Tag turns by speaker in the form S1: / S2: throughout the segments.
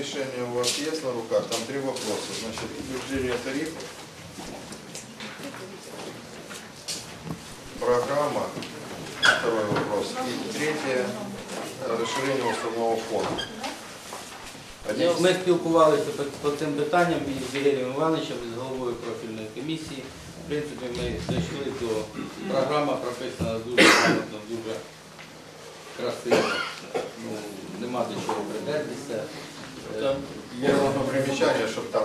S1: решение у вас есть на руках, там три вопроса. Значит, утверждение тарифов, программа, второй вопрос, и третье, э, расширение уставного фонда. Один
S2: Ми спілкувалися по, по цим питанням із Ігорем Івановичем, з головою профільної комісії. В принципі, ми дійшли до програма прописана дуже грамотно, дуже красиво. Ну, нема до чого придертися.
S1: Там є примічання, щоб там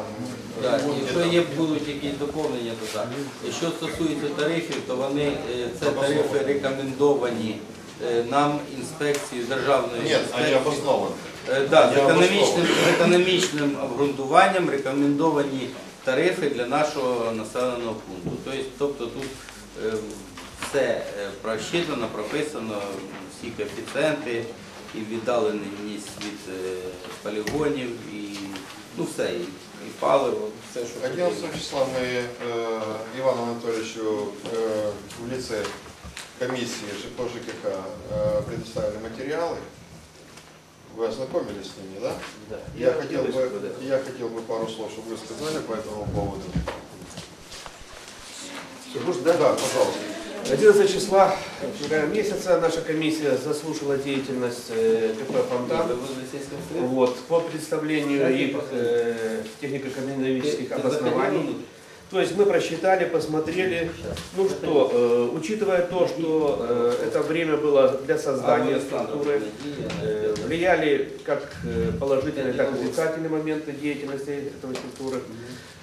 S2: Так, якщо є будуть якісь доповнення, то так. Що стосується тарифів, то вони е, це тарифи рекомендовані е, нам інспекцією державної
S1: Ні, а не
S2: інспекції.
S1: обосновані.
S2: Е, Да, з
S1: Я
S2: економічним, з економічним обґрунтуванням рекомендовані тарифи для нашого населеного пункту. Тобто, тобто тут е, все е, просчитано, прописано, всі коефіцієнти і віддаленість від е, полігонів, і ну все, і, і паливо, все, що потрібно.
S1: 11 числа мы э, Ивану Анатольевичу э, в лице комиссии ЖК ЖКХ э, предоставили материалы. Вы ознакомились с ними, да?
S2: Да.
S1: Я, хотел бы, я хотел бы пару слов, чтобы вы сказали по этому поводу.
S3: Может, да?
S1: Да, пожалуйста.
S3: 11 числа месяца наша комиссия заслушала деятельность э, КП
S2: Ви
S3: «Фонтан». Вот, по представлению их э, технико-экономических обоснований. То есть мы просчитали, посмотрели, ну что, э, учитывая то, что э, это время было для создания структуры, э, влияли как э, положительные, так и отрицательные моменты деятельности этой структуры.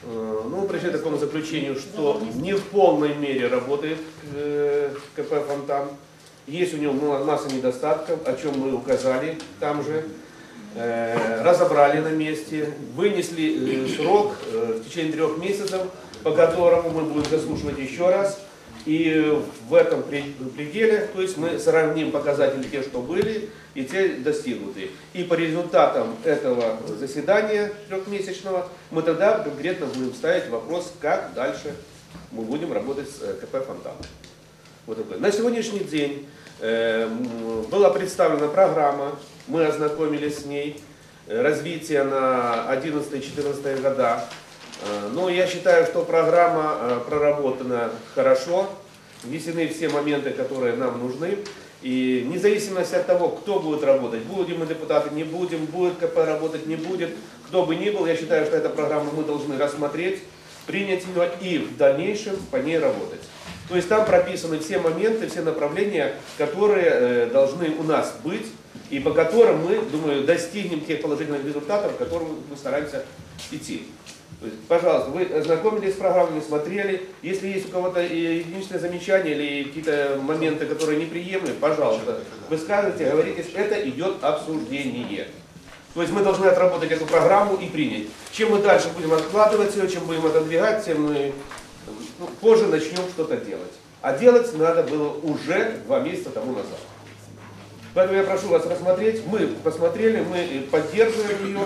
S3: Э, Ну, мы пришли к такому заключению, что не в полной мере работает э, КП «Фонтан». Есть у него ма- масса недостатков, о чем мы указали там же. Разобрали на месте, вынесли срок в течение трех месяцев, по которому мы будем заслушивать еще раз. И в этом пре- пределе, то есть мы сравним показатели те, что были, и те достигнутые. И по результатам этого заседания трехмесячного мы тогда конкретно будем ставить вопрос, как дальше мы будем работать с э, КП «Фонтан». Вот такой. На сегодняшний день э, была представлена программа, мы ознакомились с ней, э, развитие на 11-14 года. Э, Но я считаю, что программа проработана хорошо, внесены все моменты, которые нам нужны. И независимо от того, кто будет работать, будем мы депутаты, не будем, будет КП работать, не будет, кто бы ни был, я считаю, что эту программу мы должны рассмотреть, принять ее и в дальнейшем по ней работать. То есть там прописаны все моменты, все направления, которые э, должны у нас быть, и по которым мы, думаю, достигнем тех положительных результатов, к которым мы стараемся идти. То есть, пожалуйста, вы ознакомились с программой, смотрели. Если есть у кого-то единичное замечание или какие-то моменты, которые неприемлемы, пожалуйста, высказывайте, говорите, это идет обсуждение. То есть мы должны отработать эту программу и принять. Чем мы дальше будем откладывать ее, чем будем отодвигать, тем мы ну, позже начнем что-то делать. А делать надо было уже два месяца тому назад. Поэтому я прошу вас рассмотреть. Мы посмотрели, мы поддерживаем ее.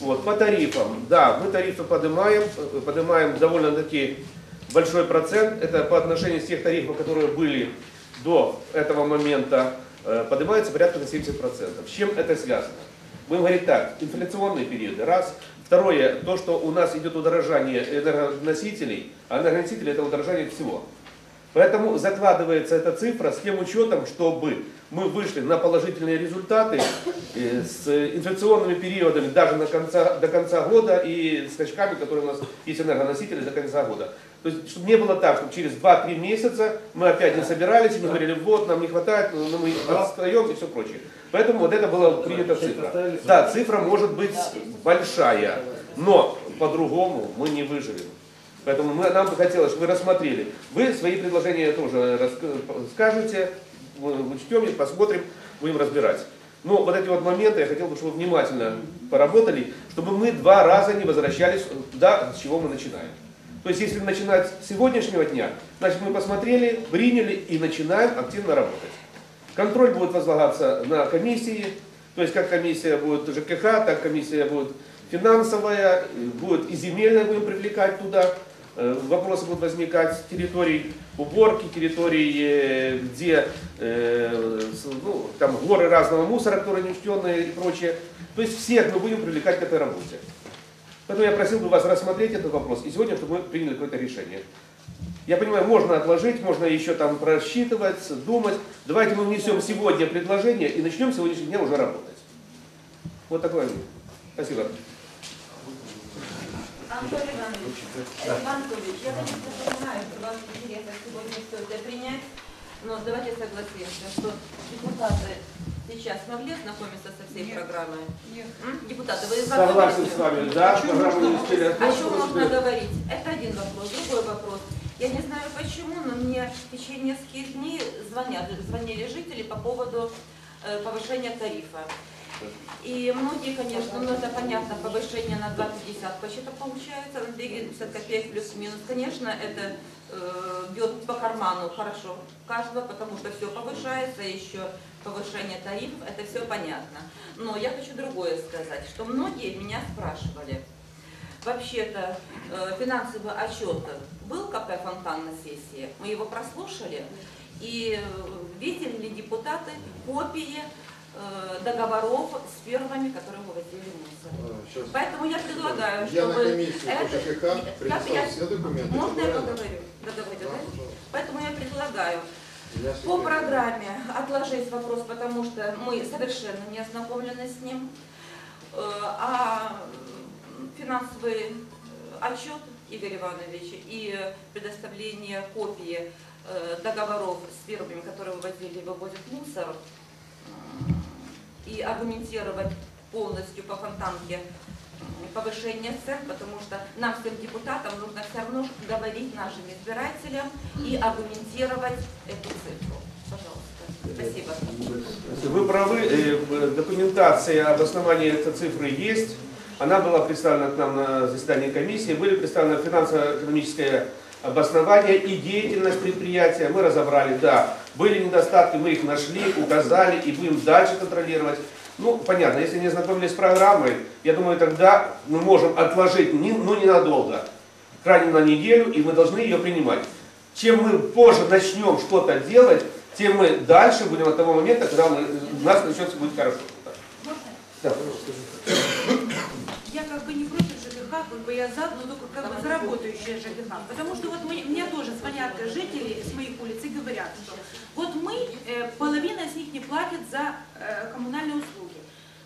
S3: Вот, по тарифам. Да, мы тарифы поднимаем, э, поднимаем довольно-таки большой процент. Это по отношению с тех тарифов, которые были до этого момента, э, поднимается порядка на 70%. С чем это связано? Будем говорить так, инфляционные периоды, раз. Второе, то, что у нас идет удорожание энергоносителей, а энергоносители это удорожание всего. Поэтому закладывается эта цифра с тем учетом, чтобы мы вышли на положительные результаты э, с инфляционными периодами даже на конца, до конца года и скачками, которые у нас есть энергоносители до конца года. То есть, чтобы не было так, что через 2-3 месяца мы опять не собирались и не говорили, вот, нам не хватает, но мы отстаем и все прочее. Поэтому вот это была принята цифра. Да, цифра может быть большая, но по-другому мы не выживем. Поэтому мы, нам бы хотелось, чтобы вы рассмотрели. Вы свои предложения тоже скажете, учтем их, посмотрим, будем разбирать. Но вот эти вот моменты я хотел бы, чтобы вы внимательно поработали, чтобы мы два раза не возвращались туда, с чего мы начинаем. То есть, если начинать с сегодняшнего дня, значит, мы посмотрели, приняли и начинаем активно работать. Контроль будет возлагаться на комиссии, то есть как комиссия будет ЖКХ, так комиссия будет финансовая, будет и земельная будем привлекать туда. Э, Вопросы будут возникать территорий уборки, территорий, э, где э, с- ну, там горы разного мусора, которые неучтенные и прочее. То есть всех мы будем привлекать к этой работе. Поэтому я просил бы вас рассмотреть этот вопрос и сегодня, чтобы мы приняли какое-то решение. Я понимаю, можно отложить, можно еще там просчитывать, думать. Давайте мы внесем сегодня предложение и начнем с сегодняшнего дня уже работать. Вот такое. Спасибо.
S4: Анатолий Иванович, Иван Анатольевич, я, конечно, понимаю, что вас интересно сегодня все это принять, но давайте согласимся, что депутаты сейчас могли ознакомиться со всей программой? М? Депутаты, вы
S3: Согласен с вами, да, программу не успели
S4: О чем можно говорить? Это один вопрос. Другой вопрос. Я не знаю почему, но мне в течение нескольких дней звонят, звонили жители по поводу э, повышения тарифа. И многие, конечно, ну это понятно, повышение на 2,50 почти-то получается, на 2,50 копеек плюс-минус. Конечно, это э, бьет по карману хорошо каждого, потому что все повышается, еще повышение тарифов, это все понятно. Но я хочу другое сказать, что многие меня спрашивали, Вообще-то э, финансовый отчет был КП «Фонтан» на сессии, мы его прослушали, и э, видели ли депутаты копии договоров с фирмами, которые вывозили мусор.
S1: А, щас.
S4: Поэтому я предлагаю,
S1: Я на
S4: чтобы...
S1: комиссию по
S4: это-
S1: ЖКХ
S4: Нет, я-
S1: все документы.
S4: Можно я поговорю? Договорю,
S1: Да,
S4: да?
S1: пожалуйста.
S4: Поэтому я предлагаю
S1: Я
S4: по программе отложить вопрос, потому что мы совершенно не ознакомлены с ним. Э, А финансовый э, отчет Игоря Ивановича и предоставление копии э, договоров с фирмами, которые вывозили и вывозят мусор, и аргументировать полностью по фонтанке повышение цен, потому что нам, всем депутатам, нужно все равно говорить нашим избирателям и аргументировать эту цифру. Пожалуйста. Спасибо.
S3: Вы правы, э, документация об основании этой цифры есть. Она была представлена к нам на заседании комиссии. Были представлены финансово-экономическое обоснование и деятельность предприятия. Мы разобрали, да, были недостатки, мы их нашли, указали и будем дальше контролировать. Ну, понятно, если не знакомились с программой, я думаю, тогда мы можем отложить, не- ну, ненадолго, крайне на неделю, и мы должны ее принимать. Чем мы позже начнем что-то делать, тем мы дальше будем от того момента, когда мы, у нас начнется будет хорошо. Да, пожалуйста.
S5: Я как бы не против ЖКХ, как бы я за, но только как бы за работающее ЖКХ. Потому что вот мне, мне тоже звонят жители с моих улиц и говорят, что вот мы, э, половина из них не платит за э, коммунальные услуги.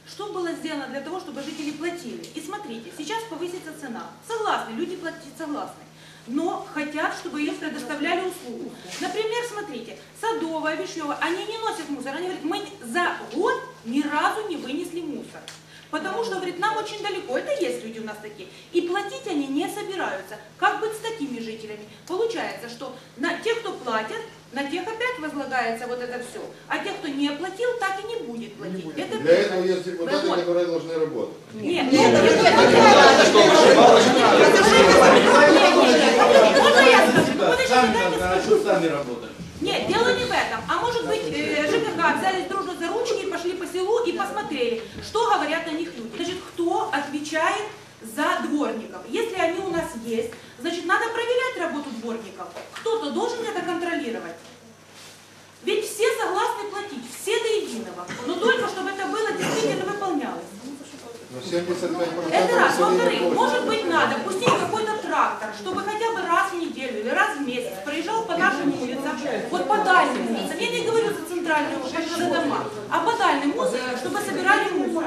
S5: Что было сделано для того, чтобы жители платили? И смотрите, сейчас повысится цена. Согласны, люди платить согласны. Но хотят, чтобы им предоставляли услугу. Например, смотрите, Садовая, Вишневая, они не носят мусор. Они говорят, мы за год ни разу не вынесли мусор. Потому что, говорит, нам очень далеко. Это есть люди у нас такие. И платить они не собираются. Как быть с такими жителями? Получается, что на тех, кто платят, на тех опять возлагается вот это все. А тех, кто не платил, так и не будет платить. Это
S1: Для этого есть депутаты,
S5: Вот.
S1: которые должны работать.
S5: Нет, нет, нет, нет, Можно я скажу? Ну, подождите,
S2: Сами, что сами работали?
S5: Нет, дело не в этом. А может быть, э, ЖКХ взялись дружно за ручки и пошли по селу и посмотрели, что говорят на них люди. Значит, кто отвечает за дворников? Если они у нас есть, значит, надо проверять работу дворников. Кто-то должен это контролировать. Ведь все согласны платить, все до единого. Но только чтобы это было действительно выполнялось.
S1: Но 75%
S5: Это раз. Во-вторых, может быть надо пустить какой-то трактор, чтобы хотя бы раз в неделю или раз в месяц проезжал по нашим улицам, вот по дальним улицам. Я не говорю за центральную улицу, за дома, а по дальним улицам, чтобы собирали мусор.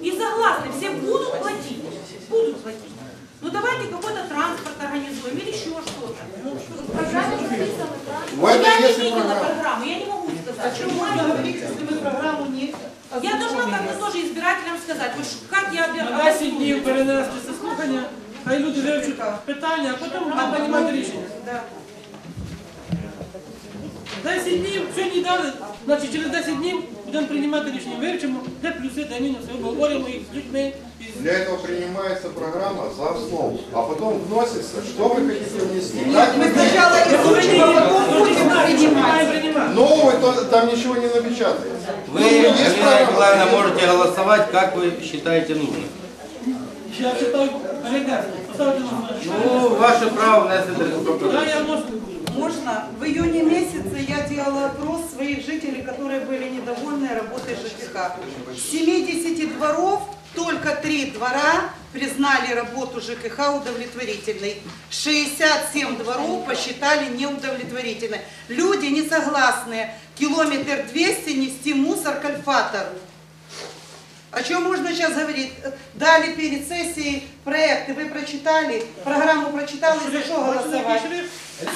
S5: И согласны, все будут платить. Будут платить. Ну давайте какой-то транспорт организуем или еще что-то.
S4: В программе написано,
S1: этом
S5: я не видела
S1: программа.
S5: программу, я не могу сказать.
S6: если вы программу не
S5: Я должна как-то тоже избирателям сказать, вот ш- как я
S6: на
S5: обер-
S6: 10 днів перенести це слухання, хай люди вивчать питання, а потім будуть приймати рішення. 10 днів, сьогодні дали, значить через 10 днів будемо приймати рішення, вивчимо, де плюси, де мінуси, обговоримо їх з людьми. із-
S1: Для этого принимается программа за основу, а потом вносится, что вы хотите внести. Так
S6: Ми
S1: вы
S6: спочатку изучимо, а потім будемо приймати.
S1: то там ничего не напечатается.
S2: Вы,
S1: Ну, программа.
S2: Николаевна, можете голосовать, как вы считаете нужным.
S6: Я читаю передати, поставити на голосування.
S2: Ну, ваше право таку
S6: Да, я можу.
S7: Можно? В июне месяце я делала опрос своих жителей, которые были недовольны работой ЖКХ. С 70 дворов только три двора признали работу ЖКХ удовлетворительной. 67 дворов посчитали неудовлетворительной. Люди не согласны километр 200 нести мусор к альфатору. О чем можно сейчас говорить? Дали перед сессией проекты, вы прочитали, программу прочитали, за что голосовать?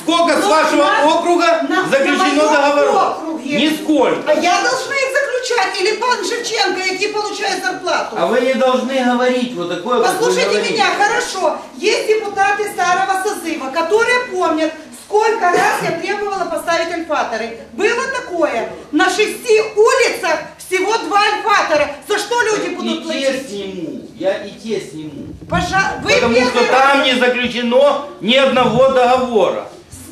S2: Сколько с
S7: Ну,
S2: вашего округа заключено договоров? Нисколько.
S7: А я должна их заключать, или пан Шевченко, який получает зарплату?
S2: А вы не должны говорить вот такое, как вы
S7: Послушайте
S2: говорите.
S7: меня, хорошо. Есть депутаты старого созыва, которые помнят, сколько раз я требовала поставить альфаторы. Было такое. На шести улицах всего два альфатора. За что люди будут
S2: И те
S7: платить?
S2: сниму, я и те сниму.
S7: Пожа- Вы
S2: Потому что там не заключено ни одного договора.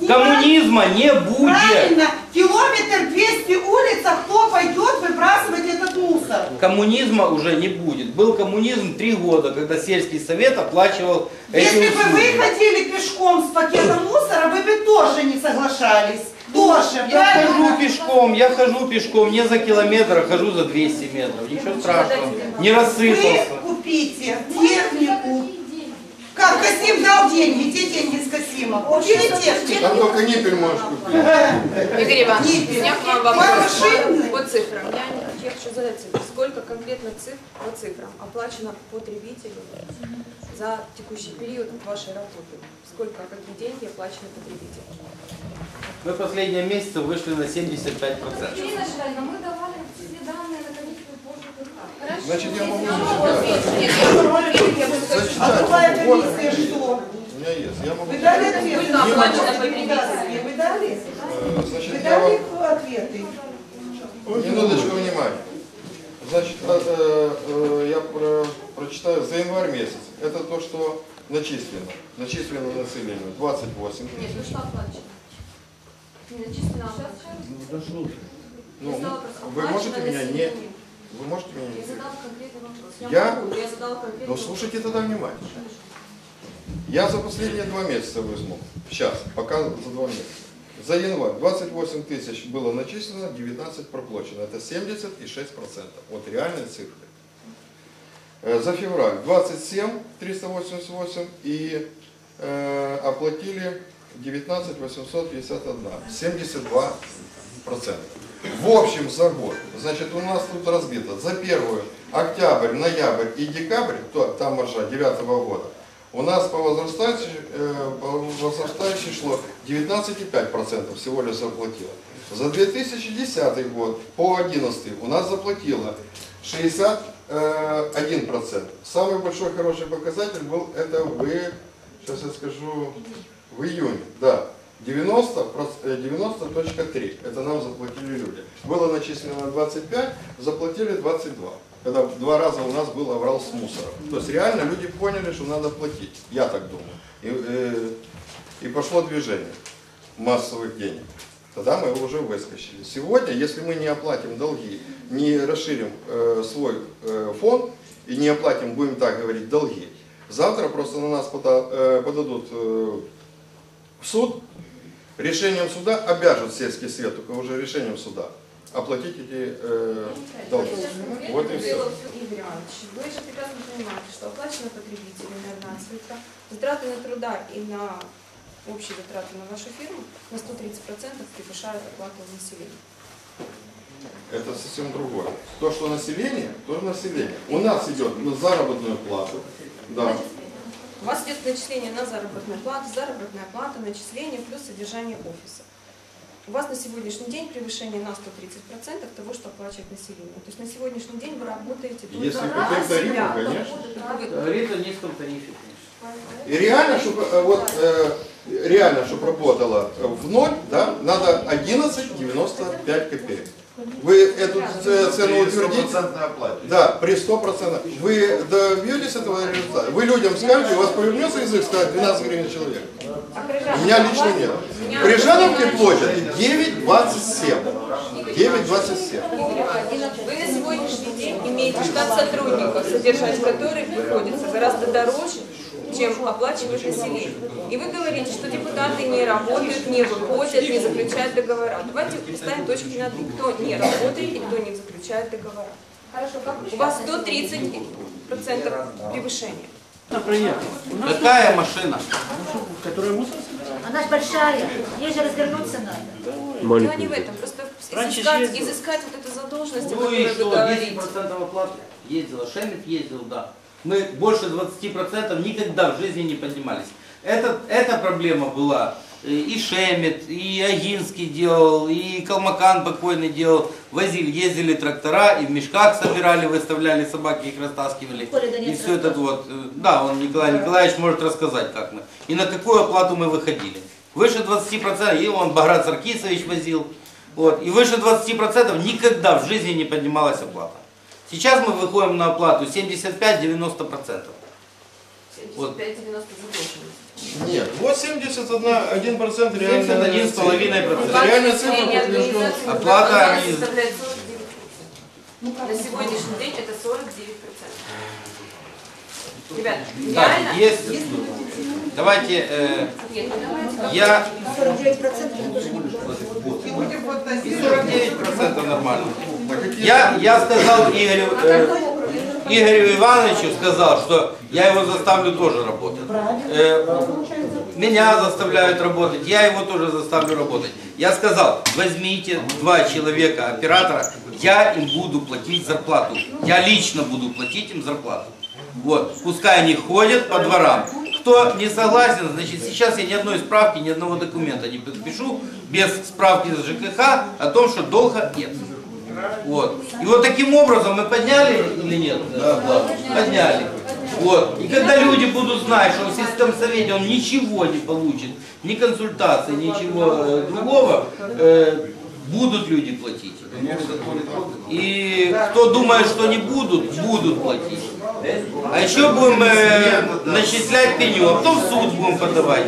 S2: Коммунизма не будет.
S7: Правильно. Километр 200 улиц, а кто пойдет выбрасывать этот мусор?
S2: Коммунизма уже не будет. Был коммунизм три года, когда сельский совет оплачивал эти
S7: Если бы вы
S2: услуги.
S7: ходили пешком с пакетом мусора, вы бы тоже не соглашались. Тоже,
S2: Я хожу пешком, я хожу пешком, не за километр, а хожу за 200 метров. Ничего страшного. Не
S7: Вы
S2: рассыпался.
S7: купите технику. Как Касим дал деньги, где деньги с Касима? Купили технику.
S1: Там только ниппель можешь купить.
S8: Игорь Иванович, у меня к вам
S7: По
S8: вопрос по цифрам. Я, не- я хочу задать, сколько конкретно цифр по цифрам оплачено потребителю за текущий период вашей работы? Сколько, какие деньги оплачены потребителю?
S2: Мы последние месяцы вышли на 75%.
S9: Ирина Шведна, мы давали все данные на комиссию по ЖКХ. Хорошо.
S1: Значит, я могу зачитать.
S7: А другая комиссия что?
S1: у меня есть. Я могу
S7: Вы дали ответы? Вы? Вы дали?
S1: Э,
S7: Вы
S1: Значит, я
S7: дали
S1: вам...
S7: ответы?
S1: Минуточку внимания. Значит, э, э, я про- прочитаю за январь месяц. Это то, что начислено. Начислено населению 28
S9: Нет, ну что оплачено? Не начислено, а оплачено.
S1: Ну,
S9: Я задала просто
S1: вы можете меня не... Вы можете меня
S9: Я задала конкретный вопрос.
S1: Я?
S9: могу, я задала конкретный
S1: Ну слушайте тогда внимательно. Я за последние два месяца возьму. Сейчас, пока за два месяца. За январь 28 тысяч было начислено, 19 проплачено. Это 76%. Вот реальные цифры. Э, За февраль 27 388 и э, оплатили 19 851. 72 процента. В общем, за год, значит, у нас тут разбито за первую октябрь, ноябрь и декабрь, то, там маржа 9 года, у нас по возрастающей, э, по возрастающей шло 19,5% всего лишь заплатило. За 2010 год по 11 у нас заплатило 61%. Самый большой хороший показатель был это в, сейчас я скажу, в июне, да. 90, проц- э, 90.3. Это нам заплатили люди. Было начислено 25, заплатили 22. Когда два раза у нас был аврал с мусором. То есть реально люди поняли, что надо платить. Я так думаю. И, э, и пошло движение массовых денег. Тогда мы уже выскочили. Сегодня, если мы не оплатим долги, не расширим э, свой э, фонд и не оплатим, будем так говорить, долги, завтра просто на нас пода- э, подадут э, в суд, решением суда обяжут сельский свет, только уже решением суда, оплатить эти э, долги. Вот и все.
S8: Вы же прекрасно понимаете, что оплачено потребителями одна цифра, затраты на труда и на общие затраты на вашу фирму на 130% превышают оплату населения.
S1: Это совсем другое. То, что население, то население. У нас идет на заработную плату. Да.
S8: У вас идет начисление на заработную плату, заработная плата, начисление плюс содержание офиса. У вас на сегодняшний день превышение на 130% того, что оплачивает население. То есть на сегодняшний день вы работаете только
S1: Если
S8: на
S1: купить тарифы,
S8: себя.
S1: конечно.
S8: Вы-
S2: Говорит о низком тарифе.
S1: И реально, чтобы э, вот э, реально, чтобы работало в ноль, да, надо 11,95 копеек. Вы эту цену утвердите?
S10: оплате.
S1: Да, при 100%. Вы добьетесь этого результата? Вы людям скажете, у вас повернется язык сказать 12 гривен человек? У меня лично нет. При Жановке платят 9,27. 9,27.
S8: Вы на сегодняшний день имеете штат сотрудников, содержать который приходится гораздо дороже, чем оплачивает население. И вы говорите, что депутаты не работают, не выходят, не заключают договора. Давайте ставим точки над «и». Кто не работает и кто не заключает договора.
S9: Хорошо, как вы
S8: У вас
S9: считаете?
S8: 130% превышения.
S2: Какая машина?
S10: Она ж большая, ей же развернуться надо.
S8: Дело не в этом, просто изыскать, изыскать вот эту задолженность, о
S2: Ну и
S8: которой вы
S2: что,
S8: говорите.
S2: 10% оплаты? Ездила, Шемет ездил, да. Мы больше 20% никогда в жизни не поднимались. Это, эта проблема была. э, И Шемет, и Агинский делал, и Калмакан покойный делал. Возили, ездили трактора, и в мешках собирали, выставляли собаки, их растаскивали.
S10: Коля
S2: И все это вот. э, Да, он Николай Николаевич может рассказать, как мы. И на какую оплату мы выходили. Выше 20%, и он Баграт Саркисович возил. Вот. И выше 20% никогда в жизни не поднималась оплата. Сейчас мы выходим на оплату 75-90%.
S8: 75-90
S1: Нет, вот 71 процент реально.
S2: 71,5%.
S1: Реальная цифра.
S2: Оплата
S8: организма. На сегодняшний день это 49%. Ребята,
S2: так,
S8: реально?
S2: Есть, есть давайте, э,
S8: Нет, давайте
S2: я...
S10: 49 это
S2: нормально. Ну, я, я сказал Игорю, э, Игорю Ивановичу, сказал, что я его заставлю тоже работать. Э, меня заставляют работать, я его тоже заставлю работать. Я сказал, возьмите два человека, оператора, я им буду платить зарплату. Я лично буду платить им зарплату. Вот, пускай они ходят по дворам, кто не согласен, значит, сейчас я ни одной справки, ни одного документа не подпишу без справки с ЖКХ о том, что долга нет. Вот. И вот таким образом мы подняли или нет? Да, Подняли. Вот. И когда люди будут знать, что в сельском совете он ничего не получит, ни консультации, ничего э, другого, э, будут люди платить. И кто думает, что не будут, будут платить. А еще будем э, начислять пеню, а потом в суд будем подавать.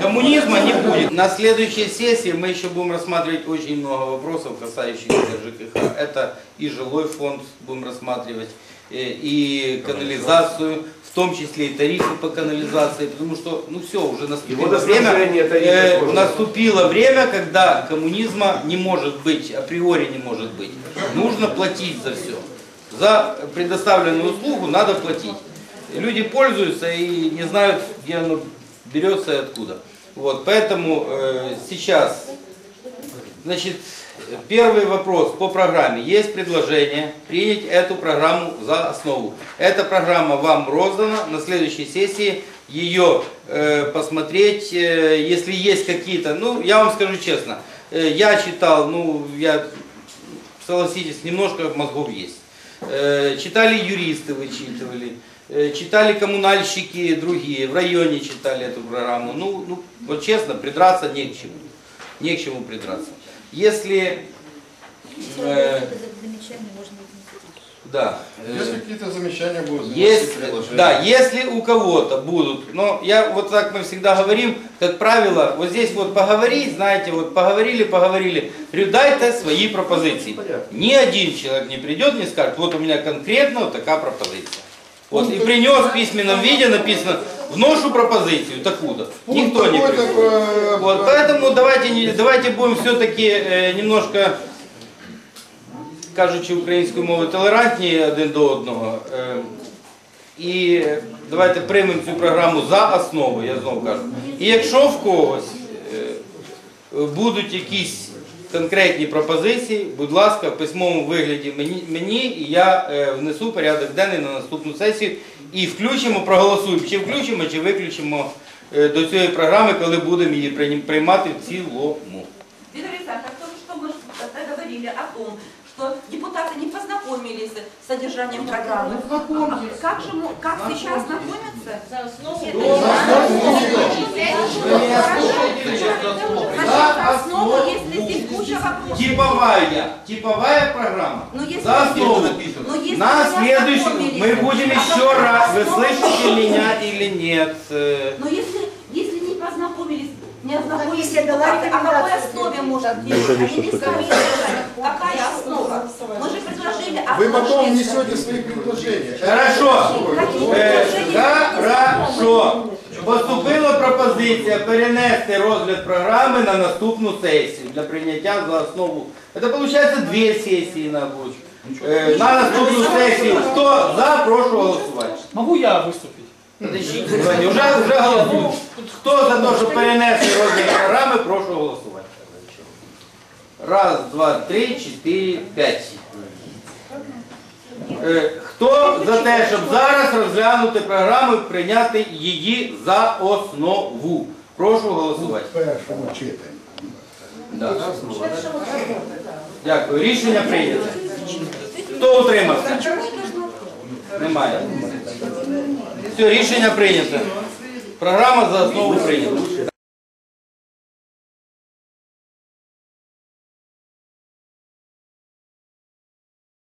S2: Коммунизма не будет. На следующей сессии мы еще будем рассматривать очень много вопросов, касающихся ЖКХ. Это и жилой фонд будем рассматривать, э, и канализацию, в том числе и тарифы по канализации, потому что, ну все, уже наступило время, э, наступило время, когда коммунизма не может быть, априори не может быть. Нужно платить за все. За предоставленную услугу надо платить. Люди пользуются и не знают, где оно берется и откуда. Вот, поэтому э, сейчас, значит, первый вопрос по программе. Есть предложение принять эту программу за основу. Эта программа вам роздана на следующей сессии. Ее э, посмотреть, э, если есть какие-то, ну, я вам скажу честно, э, я читал, ну, я, согласитесь, немножко мозгов есть. Э, читали юристы, вычитывали, э, читали коммунальщики другие, в районе читали эту программу. Ну, ну, вот честно, придраться не к чему. Не к чему придраться. Если, э. Да, э,
S1: Если какие-то замечания будут,
S2: если, да, если у кого-то будут, но я вот так мы всегда говорим, как правило, вот здесь вот поговорить, знаете, вот поговорили, поговорили, дайте свои пропозиции. Ни один человек не придет, не скажет, вот у меня конкретно вот такая пропозиция. Вот, и принес в письменном виде написано, вношу пропозицию такую-то. Никто не придет.
S1: э,
S2: Вот, поэтому давайте, давайте будем все-таки немножко, кажучи українською мовою, толерантні один до одного. Е, І давайте приймемо цю програму за основу, я знову кажу. І якщо в когось е, будуть якісь конкретні пропозиції, будь ласка, в письмовому вигляді мені, і я е, внесу порядок денний на наступну сесію і включимо, проголосуємо, чи включимо, чи виключимо е, до цієї програми, коли будемо її приймати в цілому.
S4: Депутаты не познакомились с содержанием программы. А Как же, как сейчас знакомятся? За основу. За основу, если здесь куча вопросов.
S2: Типовая, типовая программа.
S4: Ну,
S2: За основу.
S4: Ну,
S2: На следующий,
S4: ознакомились,
S2: мы будем
S4: на
S2: еще раз, вы слышите меня или нет?
S4: Но если, если не познакомились, не ознакомились, о какой основе может быть? Они не сказали, какая основа? Мы же предложили а
S1: Вы потом
S4: отложить.
S1: внесете свои предложения.
S2: Хорошо. Е, Хорошо. Поступила пропозиція перенести розгляд програми на наступну сесію для прийняття за основу. Це виходить дві сесії, мабуть. Е, На наступну сесію. Хто за, прошу голосувати.
S6: Могу я выступить?
S2: Подождіть, Вже, вже голосують. Хто за те, щоб перенести розгляд програми, прошу голосувати. Раз, два, три, чотири, п'ять. Е, Хто за те, щоб зараз розглянути програму і прийняти її за основу? Прошу голосувати.
S11: першому читанні.
S2: Да. Дякую. Рішення прийнято. Хто утримався? Немає. Все, рішення прийнято. Програма за основу прийнята.